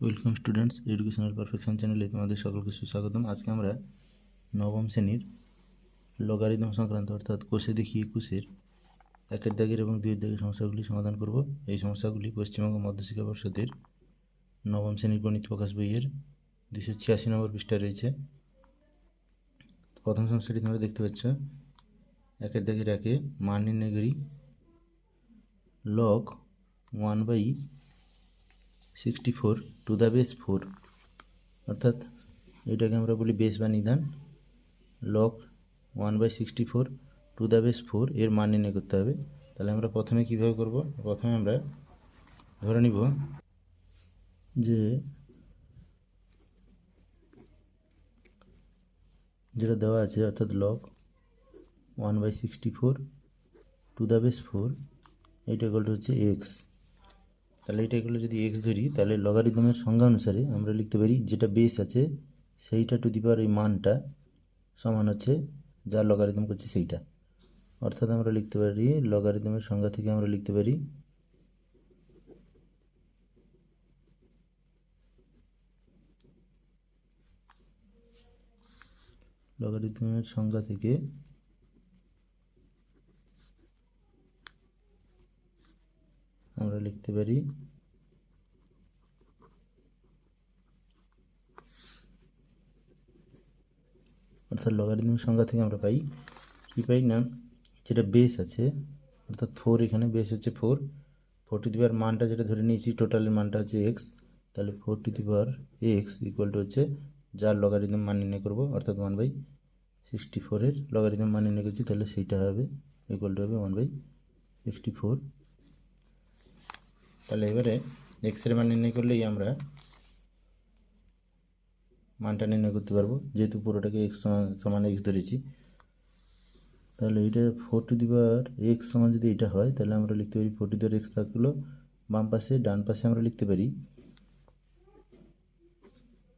Welcome students educational perfection চ্যানেলে তোমাদের সকলকে সুস্বাগতম। আজকে আমরা নবম শ্রেণির লগারিদম সংক্রান্ত অর্থাৎ কোষে দেখি একুশের একের দাগের এবং দুই দাগের সমস্যাগুলি সমাধান করব। এই সমস্যাগুলি পশ্চিমবঙ্গ মধ্যশিক্ষা পর্ষদের নবম শ্রেণির গণিত প্রকাশ বইয়ের দুশো ছিয়াশি নম্বর পৃষ্ঠায় রয়েছে। প্রথম সমস্যাটি তোমরা দেখতে পাচ্ছ। একের দাগের একে মান করি। Log one by sixty four to the base four অর্থাৎ এটাকে আমরা বলি বেস বা নিদান। Log one by sixty four to the base four এর মান নির্ণয় করতে হবে। তাহলে আমরা প্রথমে কীভাবে করব? প্রথমে আমরা ধরে নিব যে যেটা দেওয়া আছে, অর্থাৎ log one by sixty four to the base four এইটা ইকুয়াল হচ্ছে এক্স তাহলে এটা এগুলো যদি এক্স ধরি, তাহলে লগারিদমের সংজ্ঞা অনুসারে আমরা লিখতে পারি যেটা বেস আছে সেইটা টু দি পাওয়ার এই মানটা সমান হচ্ছে যা লগারিদম করছে সেইটা। অর্থাৎ আমরা লিখতে পারি লগারিদমের সংজ্ঞা থেকে আমরা লিখতে পারি লগারিদমের সংজ্ঞা থেকে আমরা লিখতে পারি। অর্থাৎ লগারিদমের সংখ্যা থেকে আমরা পাই, কী পাই না? যেটা বেস আছে, অর্থাৎ ফোর এখানে বেস হচ্ছে ফোর ফোর টু দি মানটা যেটা ধরে নিয়েছি টোটালের মানটা হচ্ছে এক্স তাহলে four to the x equal to হচ্ছে যার লগারিদম মান নির্ণয় করব, অর্থাৎ ওয়ান বাই সিক্সটি ফোরের লগারিদম মান নির্ণয় করছি, তাহলে সেইটা হবে ইকুয়াল টু হবে ওয়ান বাই সিক্সটি ফোর তাহলে এবারে এক্স এক্সের মান নির্ণয় করলেই আমরা মানটা নির্ণয় করতে পারব। যেহেতু পুরোটাকে এক্স সমান এক্স ধরেছি। তাহলে এটা four to the power x সমান যদি এটা হয়, তাহলে আমরা লিখতে পারি ফোর টু দি এক্স থাকল বাম পাশে, ডান পাশে আমরা লিখতে পারি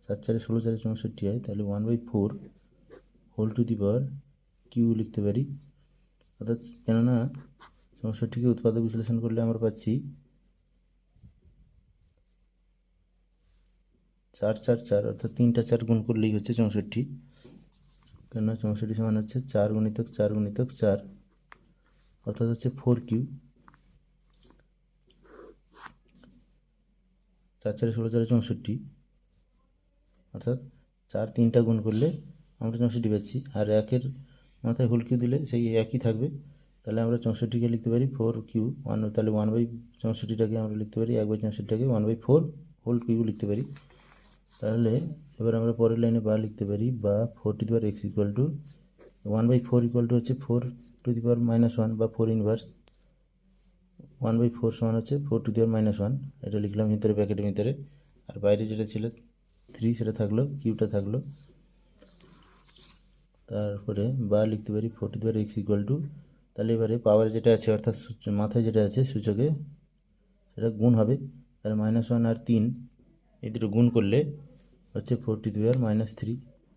চার চারে ষোলো চারে চৌষট্টি হয়। তাহলে one by four whole to the power cube লিখতে পারি। অর্থাৎ কেননা চৌষট্টিকে উৎপাদক বিশ্লেষণ করলে আমরা পাচ্ছি চার চার চার, অর্থাৎ তিনটা চার গুণ করলেই হচ্ছে চৌষট্টি। কেননা চৌষট্টি সমান হচ্ছে চার গুণিতক চার গুণিতক, চার। অর্থাৎ হচ্ছে ফোর কিউ চার, চারে ষোলো, চারে চৌষট্টি। অর্থাৎ চার তিনটা গুণ করলে আমরা চৌষট্টি পাচ্ছি। আর একের মাথায় হোল কিউ দিলে সেই একই থাকবে। তাহলে আমরা চৌষট্টিকে লিখতে পারি ফোর কিউ ওয়ান তাহলে ওয়ান বাই চৌষট্টিটাকে আমরা লিখতে পারি, এক বাই চৌষট্টিটাকে one by four whole cube লিখতে পারি। তাহলে এবার আমরা পরের লাইনে বা লিখতে পারি, বা four to the power x equal to one by four equal to হচ্ছে four to the power minus one বা four inverse one by four সমান হচ্ছে four to the power minus one এটা লিখলাম ভিতরে প্যাকেটের ভিতরে। আর বাইরে যেটা ছিল থ্রি সেটা থাকল কিউটা থাকল। তারপরে বা লিখতে পারি four to the power x equal to তাহলে এবারে পাওয়ার যেটা আছে, অর্থাৎ মাথায় যেটা আছে সূচকে, সেটা গুণ হবে। তাহলে মাইনাস ওয়ান আর তিন, এই দুটো গুণ করলে হচ্ছে ফোরটি দুই আর মাইনাস থ্রি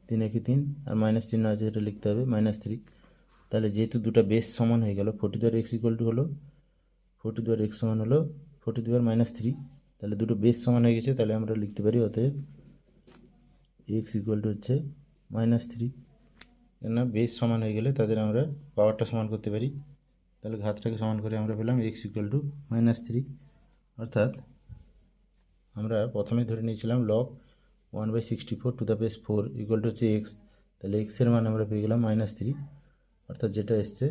তিন একে তিন আর মাইনাস চিহ্ন আছে সেটা লিখতে হবে মাইনাস থ্রি তাহলে যেহেতু দুটো বেস সমান হয়ে গেল, ফোরটি দুই আর এক্স ইকুয়াল টু হলো, ফোরটি দুই আর এক্স সমান হলো, ফোরটি দুই আর মাইনাস থ্রি তাহলে দুটো বেস সমান হয়ে গেছে, তাহলে আমরা লিখতে পারি অতএব এক্স ইকুয়াল টু হচ্ছে মাইনাস থ্রি কেননা বেস সমান হয়ে গেলে তাদের আমরা পাওয়ারটা সমান করতে পারি। তাহলে ঘাতটাকে সমান করে আমরা পেলাম x equal to minus three অর্থাৎ আমরা প্রথমে ধরে নিয়েছিলাম log one by sixty four to the base four equal to হচ্ছে এক্স তাহলে এক্সের মান আমরা পেয়ে গেলাম মাইনাস থ্রি অর্থাৎ যেটা এসছে,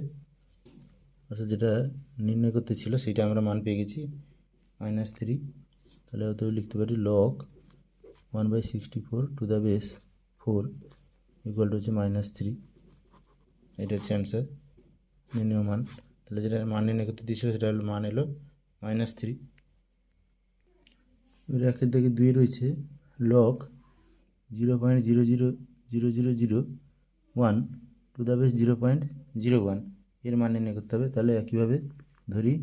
অর্থাৎ যেটা নির্ণয় করতে ছিল সেটা আমরা মান পেয়ে গেছি মাইনাস থ্রি তাহলে অত লিখতে পারি log one by sixty four to the base four equal to হচ্ছে মাইনাস থ্রি এটা হচ্ছে অ্যান্সার নির্ণয় মান, তাহলে যেটা মান নির্ণয় করতে দিয়েছিল সেটা হলো, মান এলো মাইনাস থ্রি এবার একের দিকে দুই রয়েছে zero one to the base zero point zero ওয়ানের মান নির্ণয় করতে হবে। তাহলে একইভাবে ধরি।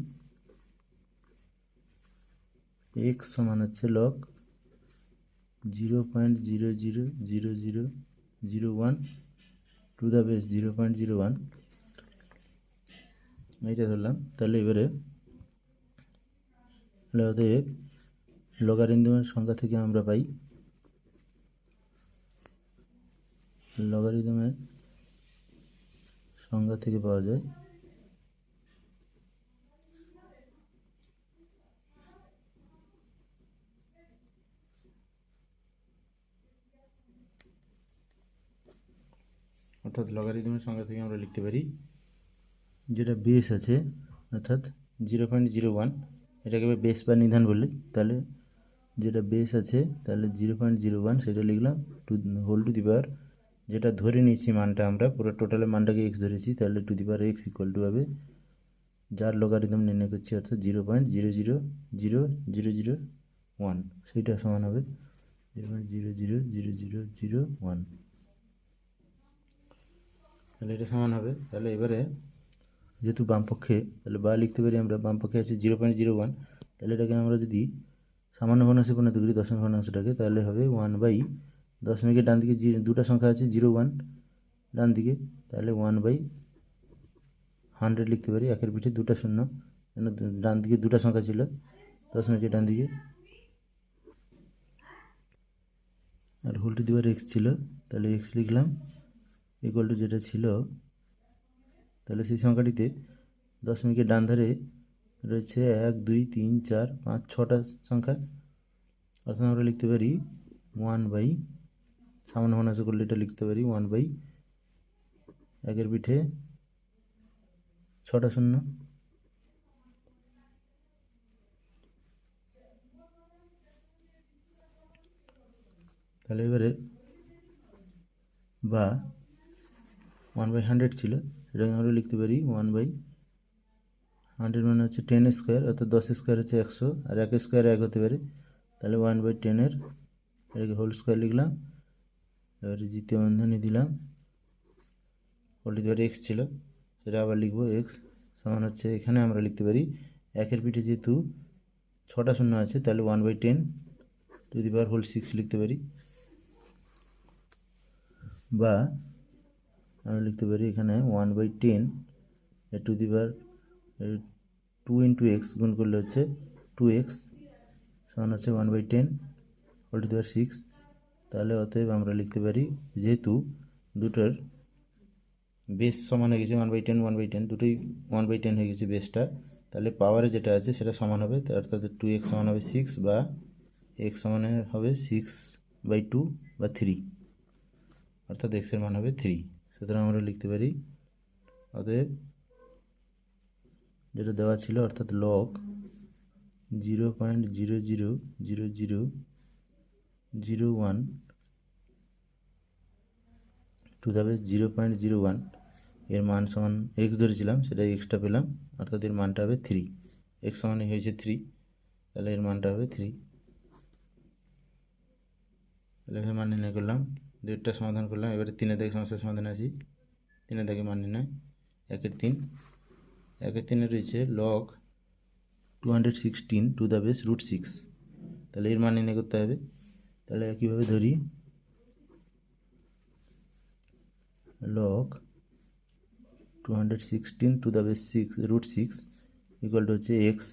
এক্স সমান হচ্ছে zero one to the base zero point zero one এইটা ধরলাম। তাহলে এবারে লগারিদমের সংখ্যা থেকে আমরা পাই লগারিদমের সংজ্ঞা থেকে পাওয়া যায়। অর্থাৎ লগারিদমের সংখ্যা থেকে আমরা লিখতে পারি যেটা বেস আছে অর্থাৎ জিরো পয়েন্ট জিরো ওয়ান এটাকে বেস বা নিধান বলি তাহলে যেটা বেস আছে তাহলে জিরো পয়েন্ট জিরো ওয়ান সেটা লিখলাম two whole to the power যেটা ধরে নিয়েছি মানটা আমরা, পুরো টোটালের মানটাকে এক্স ধরেছি, তাহলে to the power x equal to হবে, যার লগারিদম নির্ণয় করছি অর্থাৎ zero point zero zero zero zero zero one সেইটা সমান হবে zero point zero zero zero zero zero one তাহলে এটা সমান হবে, তাহলে এবারে যেহেতু বাম পক্ষে, তাহলে বা লিখতে পারি আমরা, বাম পক্ষে আছে জিরো পয়েন্ট জিরো ওয়ান তাহলে এটাকে আমরা যদি সামান্য ভগ্নাংশে পরিণত করি দশম ভগ্নাংশটাকে তাহলে হবে ওয়ান বাই দশমিকের ডান দিকে দুটা সংখ্যা আছে, জিরো, ওয়ান, ডান দিকে। তাহলে ওয়ান বাই হান্ড্রেড লিখতে পারি, একের পিঠে দুটা শূন্য। কেন ডান দিকে দুটা সংখ্যা ছিল দশমিকের ডান দিকে। আর হোল টু দিবার এক্স ছিল, তাহলে এক্স লিখলাম ইকুয়াল টু যেটা ছিল, তাহলে সেই সংখ্যাটিতে দশমিকের ডান ধারে রয়েছে এক, দুই, তিন, চার, পাঁচ, ছটা সংখ্যা। অর্থাৎ আমরা লিখতে পারি ওয়ান বাই সামান্য ভগ্নাংশ করলে এটা লিখতে পারি ওয়ান বাই একের পিঠে ছটা শূন্য। তাহলে এবারে বা ওয়ান বাই হান্ড্রেড ছিল সেটাকে আমরা লিখতে পারি ওয়ান বাই হান্ড্রেড মানে হচ্ছে টেন স্কোয়ার অর্থাৎ দশ স্কোয়ার হচ্ছে একশো, আর এক স্কোয়ার এক হতে পারে, তাহলে ওয়ান বাই টেনের এটাকে হোল স্কোয়ার লিখলাম। এবারে দ্বিতীয় বন্ধনী দিলাম। হোল এবারে এক্স ছিল, সেটা আবার লিখব এক্স সমান হচ্ছে এখানে আমরা লিখতে পারি একের পিঠে যেহেতু ছটা শূন্য আছে, তাহলে one by ten to the power whole six লিখতে পারি। বা আমরা লিখতে পারি এখানে one by ten to the power two into x গুণ করলে হচ্ছে টু এক্স সমান হচ্ছে one by ten whole to the power six তাহলে অতএব আমরা লিখতে পারি যেহেতু দুটোর বেস সমান হয়ে গেছে one by ten one by ten দুটোই ওয়ান বাই টেন হয়ে গেছে বেসটা তাহলে পাওয়ারে যেটা আছে সেটা সমান হবে অর্থাৎ টু এক্স সমান হবে সিক্স বা এক্স সমান হবে সিক্স বাই টু বা থ্রি অর্থাৎ এক্সের মান হবে থ্রি সুতরাং আমরা লিখতে পারি অতএব যেটা দেওয়া ছিল অর্থাৎ log zero point zero zero zero zero zero one to the base zero point zero one, এর মান সমান এক্স ধরেছিলাম সেটা এক্সটা পেলাম, অর্থাৎ এর মানটা হবে থ্রি এক্স সমানে হয়েছে থ্রি তাহলে এর মানটা হবে থ্রি তাহলে এভাবে মান নির্ণয় করলাম, দুইটা সমাধান করলাম, এবারে তিনের দাগে সমস্যার সমাধান আছি। তিনের দাগে মান নির্ণয়, একের তিন, একের তিনে রয়েছে log two hundred sixteen to the base root six তাহলে এর মান নির্ণয় করতে হবে। তাহলে একইভাবে ধরি? Log two hundred sixteen to the base six root six হচ্ছে এক্স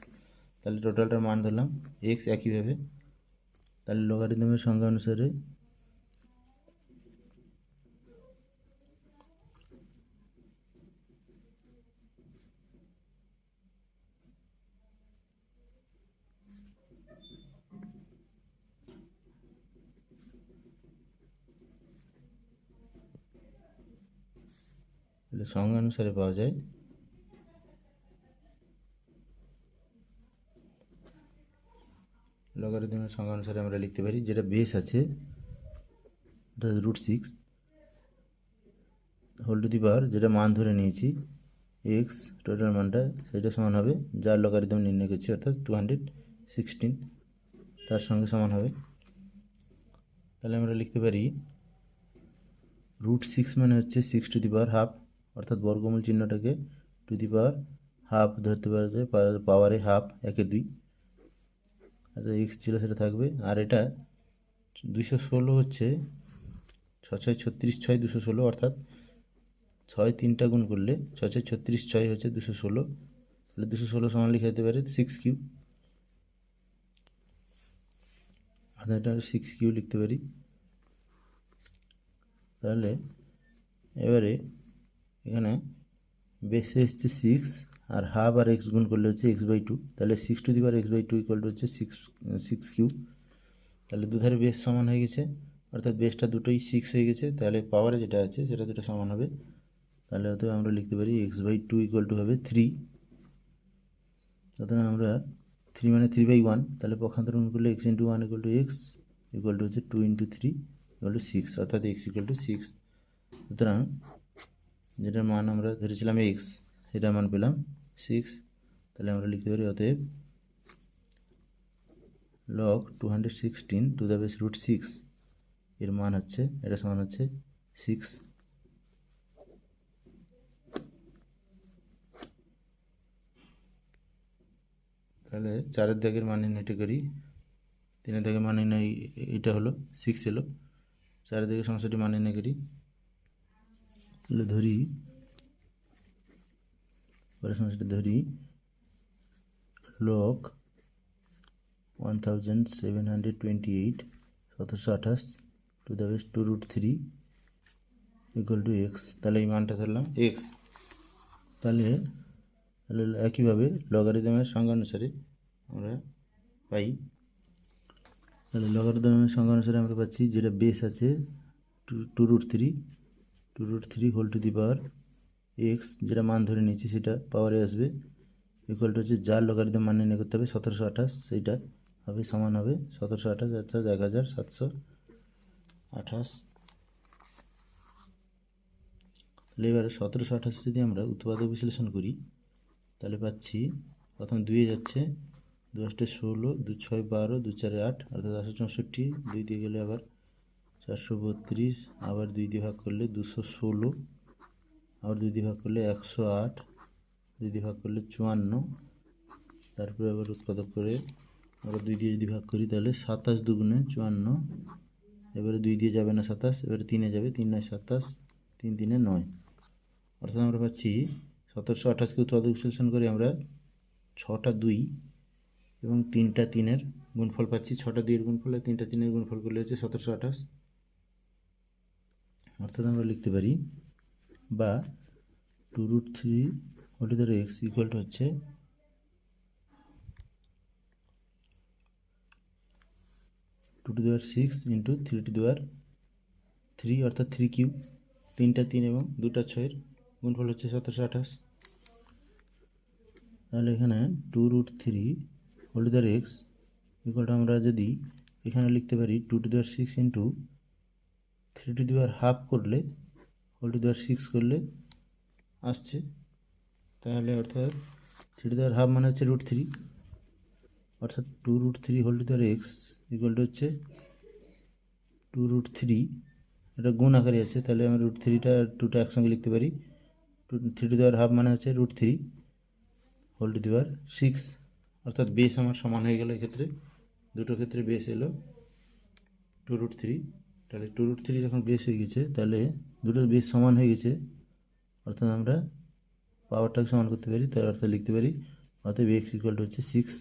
তাহলে টোটালটার মান ধরলাম এক্স একইভাবে। তাহলে লগারিদমের সংখ্যা অনুসারে তাহলে সংখ্যা অনুসারে পাওয়া যায়। লগারিদমের সংখ্যা অনুসারে আমরা লিখতে পারি, যেটা বেস আছে root six whole to the power যেটা মান ধরে নিয়েছি এক্স টোটাল মানটা সেটা সমান হবে, যার লগারিদম নির্ণয় করছি, অর্থাৎ টু হান্ড্রেড সিক্সটিন তার সঙ্গে সমান হবে। তাহলে আমরা লিখতে পারি রুট সিক্স মানে হচ্ছে six to the power half অর্থাৎ বর্গমূল চিহ্নটাকে টু দি পাওয়ার হাফ ধরতে পারবে পাওয়ারে হাফ একে দুই। আর এক্স ছিল সেটা থাকবে। আর এটা দুশো ষোলো হচ্ছে ছ ছয় ছত্রিশ ছয় দুশো ষোলো, অর্থাৎ ছয় তিনটা গুণ করলে ছ ছয় ছত্রিশ ছয় হচ্ছে দুশো ষোলো। তাহলে দুশো ষোলো সমান লিখে দিতে পারে সিক্স কিউ অর্থাৎ এটা সিক্স কিউ লিখতে পারি। তাহলে এবারে এখানে বেসে এসছে সিক্স আর হাফ আর এক্স গুণ করলে হচ্ছে এক্স বাই টু তাহলে six to the power x by two equal to হচ্ছে সিক্স সিক্স কিউ তাহলে দুধারে বেস সমান হয়ে গেছে, অর্থাৎ বেসটা দুটোই সিক্স হয়ে গেছে, তাহলে পাওয়ারে যেটা আছে সেটা দুটো সমান হবে। তাহলে অতএব আমরা লিখতে পারি x by two equal to হবে থ্রি সুতরাং আমরা থ্রি মানে থ্রি বাই ওয়ান তাহলে পক্ষান্তরণ করলে x into one equal to x equal to হচ্ছে two into three equal to six অর্থাৎ এক্স ইকুয়াল টু সিক্স সুতরাং যেটার মান আমরা ধরেছিলাম এক্স সেটার মান পেলাম সিক্স তাহলে আমরা লিখতে পারি অতএব log two hundred sixteen to the base root six এর মান হচ্ছে এটা সমান হচ্ছে সিক্স তাহলে চারের দাগের মান নির্ণয়টা করি, তিনের দাগের মান নির্ণয় এটা হলো সিক্স এলো, চারের দাগের সমস্যাটি মান নির্ণয় করি তাহলে ধরি, পরের সমস্যাটি ধরি, log one thousand seven hundred twenty eight সতেরোশো আঠাশ to the two root three equal to x তাহলে এই মানটা ধরলাম এক্স তাহলে তাহলে একইভাবে লগারিদমের সংজ্ঞা অনুসারে আমরা পাই। তাহলে লগারিদমের সংজ্ঞা অনুসারে আমরা পাচ্ছি যেটা বেস আছে two two root three two root three whole to the power x যেটা মান ধরে নিয়েছি সেটা পাওয়ারে আসবে ইকুয়াল টু হচ্ছে যার লগারিদম মান নির্ণয় করতে হবে সতেরোশো আঠাশ, সেইটা হবে সমান হবে সতেরোশো আঠাশ অর্থাৎ এক হাজার সাতশো আঠাশ। তাহলে এবারে সতেরোশো আঠাশ যদি আমরা উৎপাদক বিশ্লেষণ করি, তাহলে পাচ্ছি প্রথম দুইয়ে যাচ্ছে, দু আটে ষোলো, দু ছয় বারো, দু চারে আট, অর্থাৎ একশো চৌষট্টি, দুই দিয়ে গেলে আবার চারশো বত্রিশ, আবার দুই দিয়ে ভাগ করলে দুশো ষোলো, আবার দুই দিয়ে ভাগ করলে একশো আট, দুই দিয়ে ভাগ করলে চুয়ান্ন, তারপরে আবার উৎপাদক করে? আবার দুই দিয়ে যদি ভাগ করি তাহলে সাতাশ দুগুণে চুয়ান্ন, এবারে দুই দিয়ে যাবে না সাতাশ, এবারে তিনে যাবে, তিন নয় সাতাশ, তিন তিনে নয়। অর্থাৎ আমরা পাচ্ছি সতেরোশো আঠাশকে উৎপাদক বিশ্লেষণ করে আমরা ছটা দুই এবং তিনটা তিনের গুণফল পাচ্ছি। ছটা দুইয়ের গুণফল আর তিনটা তিনের গুণফল করলে হচ্ছে সতেরোশো আঠাশ। অর্থাৎ আমরা লিখতে পারি বা two root three whole to the x equal to হচ্ছে two to the power six into three to the power three অর্থাৎ থ্রি কিউ তিনটা তিন এবং দুটা ছয়ের গুণফল হচ্ছে সতেরোশো আঠাশ। তাহলে এখানে two root three whole to the x equal আমরা যদি এখানে লিখতে পারি two to the power six into three to the power half করলে whole to the power six করলে আসছে। তাহলে অর্থাৎ থ্রি টু দেওয়ার হাফ মানে হচ্ছে রুট থ্রি অর্থাৎ two root three whole to the power x equal হচ্ছে টু রুট থ্রি এটা গুণ আকারে আছে, তাহলে আমি রুট থ্রিটা টুটা একসঙ্গে লিখতে পারি। Two three to the power half মানে হচ্ছে root three whole to the power six অর্থাৎ বেস আমার সমান হয়ে গেল এক্ষেত্রে। দুটো ক্ষেত্রে বেস এলো টু রুট থ্রি তাহলে টু রুট থ্রি যখন বেস হয়ে গেছে, তাহলে দুটো বেস সমান হয়ে গেছে, অর্থাৎ আমরা পাওয়ারটাকে সমান করতে পারি, তার অর্থাৎ লিখতে পারি, অতএব এক্স ইকুয়াল টু হচ্ছে সিক্স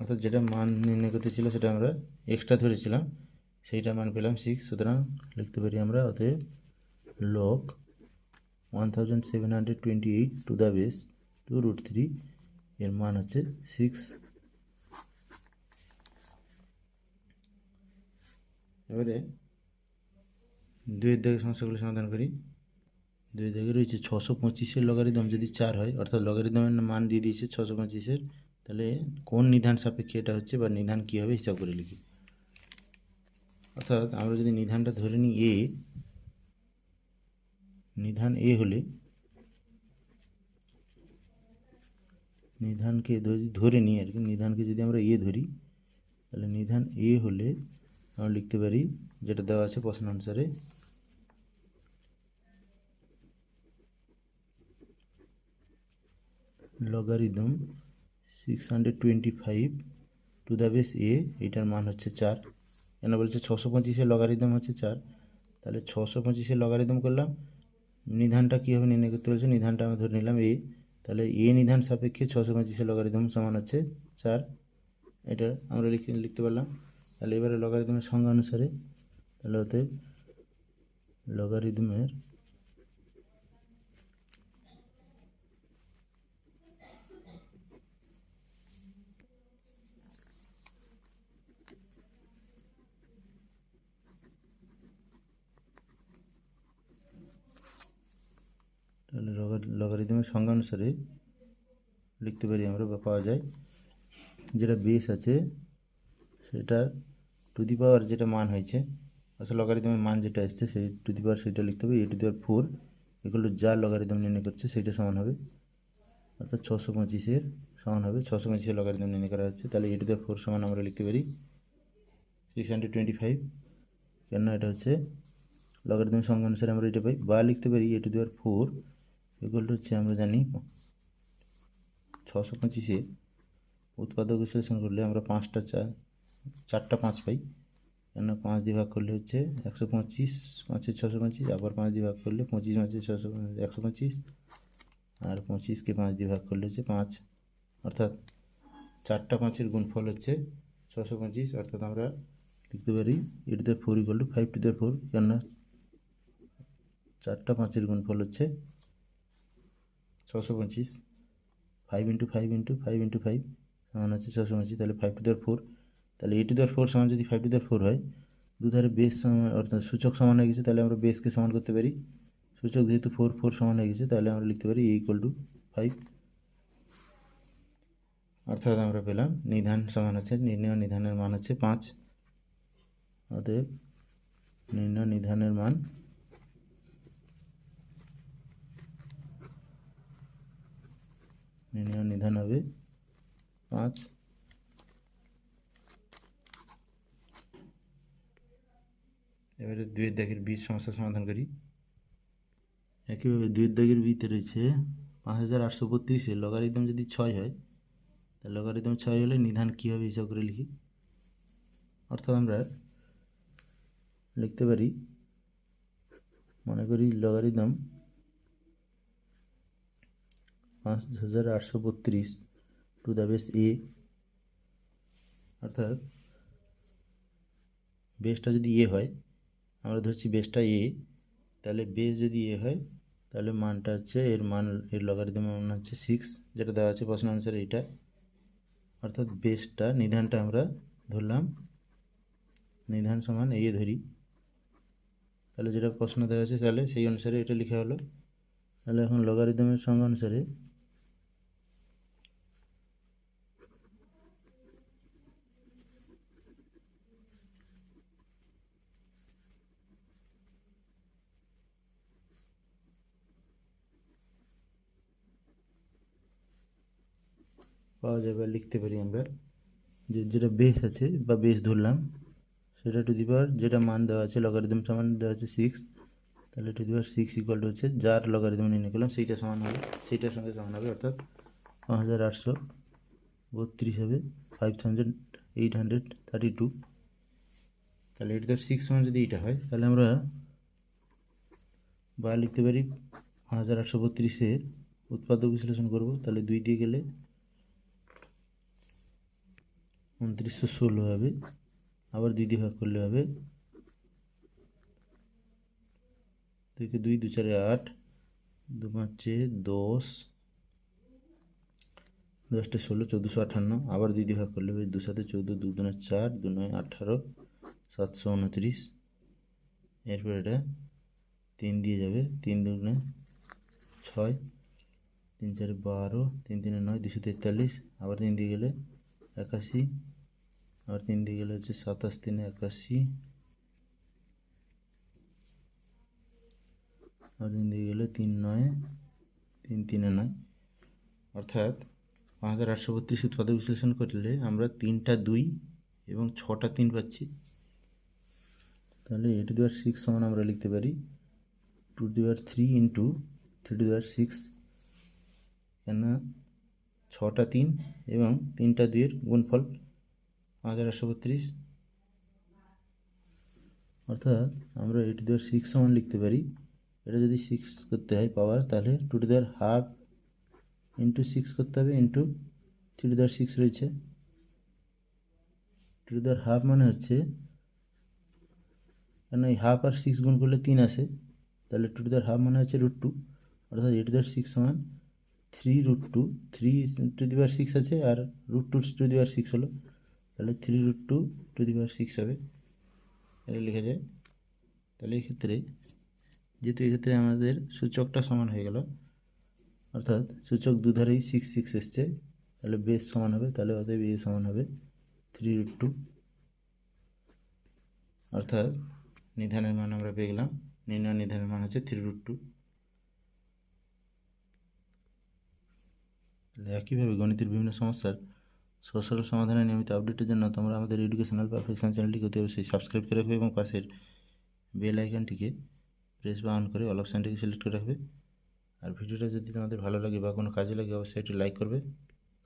অর্থাৎ যেটা মান নির্ণয় করতে ছিল সেটা আমরা এক্সট্রা ধরেছিলাম, সেইটা মান পেলাম সিক্স সুতরাং লিখতে পারি আমরা অতএব log one thousand seven hundred twenty eight to the base two root three এর মান হচ্ছে সিক্স এবারে দুইয়ের দাগের সমস্যাগুলো সমাধান করি। দুই দাগে রয়েছে ছশো পঁচিশের লগারিদম যদি চার হয়, অর্থাৎ লগারিদমের মান দিয়ে দিয়েছে ছশো পঁচিশের, তাহলে কোন নিধান সাপেক্ষে এটা হচ্ছে বা নিধান কী হবে হিসাব করে লিখি। অর্থাৎ আমরা যদি নিধানটা ধরে নিই এ নিধান এ হলে নিধানকে ধরে নিই আর কি, নিধানকে যদি আমরা এ ধরি, তাহলে নিধান এ হলে আমরা লিখতে পারি, যেটা দেওয়া আছে প্রশ্ন অনুসারে। Logarithm six hundred twenty five to the base a এইটার মান হচ্ছে চার। কেন বলছে ছশো পঁচিশের লগারিদম হচ্ছে চার? তাহলে ছশো পঁচিশের লগারিদম করলাম, নিধানটা কীভাবে নির্ণয় করতে বলছে? নিধানটা আমি ধরে নিলাম এ তাহলে এ নিধান সাপেক্ষে ছশো পঁচিশের লগারিদম সমান হচ্ছে চার। এটা আমরা লিখে লিখতে পারলাম। তাহলে এবারে লগারিদমের সংজ্ঞা অনুসারে তাহলে অতএব লগারিদমের তাহলে লগারিদমের সংজ্ঞা অনুসারে লিখতে পারি আমরা বা পাওয়া যায়। যেটা বেস আছে সেটা টু দি পাওয়ার যেটা মান হয়েছে, আসলে লগারিদমের মান যেটা এসছে সেই টু দি পাওয়ার সেটা লিখতে হবে এ টু দি পাওয়ার ফোর এগুলো যা লগারিদম নির্ণয় করছে সেইটা সমান হবে। অর্থাৎ ছশো পঁচিশের সমান হবে ছশো পঁচিশের লগারিদম নির্ণয় করা হচ্ছে, তাহলে এ টু দি পাওয়ার ফোর সমান আমরা লিখতে পারি সিক্স হান্ড্রেড টোয়েন্টি ফাইভ কেন এটা হচ্ছে লগারিদমের সংখ্যা অনুসারে আমরা এটা পাই, বা লিখতে পারি a two the power four এগুলো হচ্ছে আমরা জানি ছশো পঁচিশে উৎপাদক বিশ্লেষণ করলে আমরা পাঁচটা চা চারটা পাঁচ পাই। কেন পাঁচ দিয়ে ভাগ করলে হচ্ছে একশো পঁচিশ পাঁচের ছশো পঁচিশ, আবার পাঁচ দিয়ে ভাগ করলে পঁচিশ পাঁচের ছশো একশো পঁচিশ। আর পঁচিশকে পাঁচ দিয়ে ভাগ করলে হচ্ছে পাঁচ। অর্থাৎ চারটা পাঁচের গুণফল হচ্ছে ছশো পঁচিশ, অর্থাৎ আমরা লিখতে পারি a to the four equal to five to the four কেননা চারটা পাঁচের গুণফল হচ্ছে ছশো পঁচিশ। Five into five into five into five সমান হচ্ছে ছশো পঁচিশ, তাহলে ফাইভ টু দেওয়ার ফোর তাহলে এ টু দেওয়ার ফোর সমান যদি ফাইভ টু দেওয়ার ফোর হয়, দুধারে বেস সমান, অর্থাৎ সূচক সমান হয়ে গেছে, তাহলে আমরা বেসকে সমান করতে পারি। সূচক যেহেতু ফোর ফোর সমান হয়ে গেছে, তাহলে আমরা লিখতে পারি এ ইকুয়াল টু ফাইভ অর্থাৎ আমরা পেলাম নিধান সমান হচ্ছে, নির্ণয় নিধানের মান হচ্ছে পাঁচ। অতএব নির্ণয় নিধানের মান নির্ণয় নিধান হবে পাঁচ। এবারে দুয়ের দাগের বীজ সমস্যা সমাধান করি। একইভাবে দুয়ের দাগের বিতে রয়েছে পাঁচ হাজার আটশো বত্রিশে। লগারিদম যদি ছয় হয়, তাহলে লগারিদম ছয় হলে নিধান কী কীভাবে হিসাব করে লিখি। অর্থাৎ আমরা লিখতে পারি, মনে করি লগারিদম পাঁচ হাজার আটশো বত্রিশ টু দ্য বেস এ অর্থাৎ বেসটা যদি এ হয় আমরা ধরছি বেসটা এ, তাহলে বেস যদি এ হয়, তাহলে মানটা হচ্ছে, এর মান, এর লগারিদমের মান হচ্ছে সিক্স যেটা দেওয়া আছে প্রশ্ন অনুসারে এটা অর্থাৎ বেসটা নিধানটা আমরা ধরলাম, নিধান সমান এ ধরি। তাহলে যেটা প্রশ্ন দেওয়া আছে তাহলে সেই অনুসারে এটা লেখা হলো। তাহলে এখন লগারিদমের সংখ্যা অনুসারে পাওয়া যাবে আর লিখতে পারি আমরা। যে, যেটা বেস আছে বা বেস ধরলাম, সেটা টু দি পাওয়ার যেটা মান দেওয়া আছে লগারিদম সমান দেওয়া আছে সিক্স তাহলে to the power six equal to হচ্ছে যার লগারিদম নির্ণয় করলাম, সেইটা সমান হবে, সেইটার সঙ্গে সমান হবে, অর্থাৎ পাঁচ হাজার আটশো বত্রিশ হবে five thousand eight hundred thirty two তাহলে এটা তো সিক্স সমান যদি এটা হয়, তাহলে আমরা বা লিখতে পারি, পাঁচ হাজার আটশো বত্রিশের উৎপাদক বিশ্লেষণ করব, তাহলে দুই দিয়ে গেলে উনত্রিশশো ষোলো হবে। আবার দুই দিয়ে ভাগ করলে হবে। থেকে দুই দু চারে আট, দু পাঁচে দশ, দশটা ষোলো, চোদ্দোশো আঠান্ন, আবার দুই দিয়ে ভাগ করলে হবে দু সাথে চৌদ্দো দু দুনে চার দু নয় আঠারো, সাতশো উনত্রিশ। এরপর এটা তিন দিয়ে যাবে। তিন দুগুণে ছয়, তিন চারে বারো, তিন তিনে নয় দুশো তেতাল্লিশ, আবার তিন দিয়ে গেলে একাশি। আর তিন দিকে গেলে হচ্ছে সাতাশ, তিনে একাশি। আর তিন দিয়ে গেলে তিন নয়, তিন, তিনে নয়। অর্থাৎ পাঁচ হাজার আটশো বত্রিশ উৎপাদক বিশ্লেষণ করলে আমরা তিনটা দুই এবং ছটা তিন পাচ্ছি। তাহলে এ টু দেওয়ার সিক্স সমান আমরা লিখতে পারি। টু দেওয়ার থ্রি ইন্টু থ্রি দেওয়ার সিক্স। কেন ছটা তিন এবং তিনটা দুইয়ের গুণফল পাঁচ হাজার আটশো বত্রিশ। অর্থাৎ আমরা এ টু দেওয়ার সিক্স সমান লিখতে পারি। এটা যদি সিক্স করতে হয় পাওয়ার তাহলে two to the power half into six করতে হবে into three to the power six রয়েছে। Two to the power half মানে হচ্ছে, কেন এই হাফ আর সিক্স গুণ করলে তিন আসে, তাহলে টু টু দেওয়ার হাফ মানে হচ্ছে রুট টু অর্থাৎ a to the power six সমান three root two three to the power six আছে আর root two to the power six হলো। তাহলে three root two to the power six হবে। এটা লেখা যায়, তাহলে এক্ষেত্রে যেহেতু এক্ষেত্রে আমাদের সূচকটা সমান হয়ে গেল, অর্থাৎ সূচক দুধারেই সিক্স সিক্স এসছে, তাহলে বেস সমান হবে, তাহলে অতএব এ সমান হবে থ্রি রুট টু অর্থাৎ নিধানের মান আমরা পেয়ে গেলাম, নির্ণয় নিধানের মান হচ্ছে থ্রি রুট টু একইভাবে গণিতের বিভিন্ন সমস্যার সরল সমাধানের নিয়মিত আপডেটের জন্য তোমরা আমাদের এডুকেশনাল পারফেকশন চ্যানেলটিকে অতি অবশ্যই সাবস্ক্রাইব করে রাখবে এবং পাশের বেল আইকনটিকে প্রেস বা অন করে অল অপশানটিকে সিলেক্ট করে রাখবে। আর ভিডিওটা যদি তোমাদের ভালো লাগে বা কোনো কাজে লাগে, অবশ্যই একটু লাইক করবে।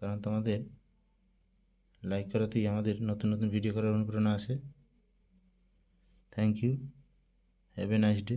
কারণ তোমাদের লাইক করাতেই আমাদের নতুন নতুন ভিডিও করার অনুপ্রেরণা আসে। Thank you have a nice day